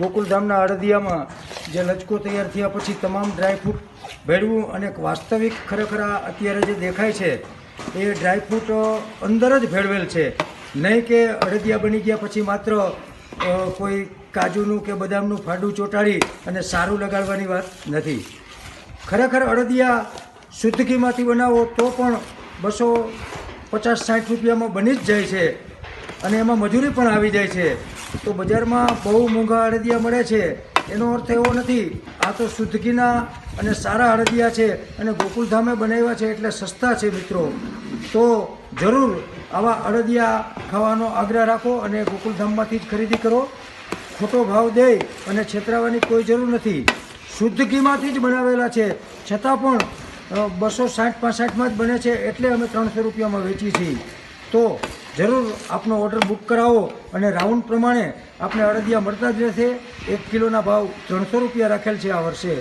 ગોકુલધામના અડદિયામાં જે લચકો તૈયાર થયા પછી તમામ ડ્રાયફ્રૂટ ભેળવું અને વાસ્તવિક ખરેખર અત્યારે જે દેખાય છે, એ ડ્રાયફ્રૂટ અંદર જ ભેળવેલ છે. નહીં કે અડદિયા બની ગયા પછી માત્ર કોઈ કાજુનું કે બદામનું ફાડું ચોંટાડી અને સારું લગાડવાની વાત નથી. ખરેખર અડદિયા શુદ્ધ ઘીમાંથી બનાવો તો પણ બસો પચાસ સાઠ રૂપિયામાં બની જ જાય છે અને એમાં મજૂરી પણ આવી જાય છે. તો બજારમાં બહુ મોંઘા અડદિયા મળે છે. એનો અર્થ એવો નથી. આ તો શુદ્ધગીના અને સારા અડદિયા છે અને ગોકુલધામે બનાવ્યા છે એટલે સસ્તા છે મિત્રો. તો જરૂર આવા અડદિયા ખાવાનો આગ્રહ રાખો અને ગોકુલધામમાંથી જ ખરીદી કરો. ખોટો ભાવ દે અને છેતરાવાની કોઈ જરૂર નથી. શુદ્ધ ઘીમાંથી જ બનાવેલા છે. છતાં પણ બસો સાઠ પાસઠમાં જ બને છે એટલે અમે ત્રણસો રૂપિયામાં વેચીએ છીએ. તો જરૂર આપનો ઓર્ડર બુક કરાવો અને રાઉન્ડ પ્રમાણે આપણે અડદિયા મળતા જ રહેશે. એક કિલોના ભાવ ત્રણસો રૂપિયા રાખેલ છે આ વર્ષે.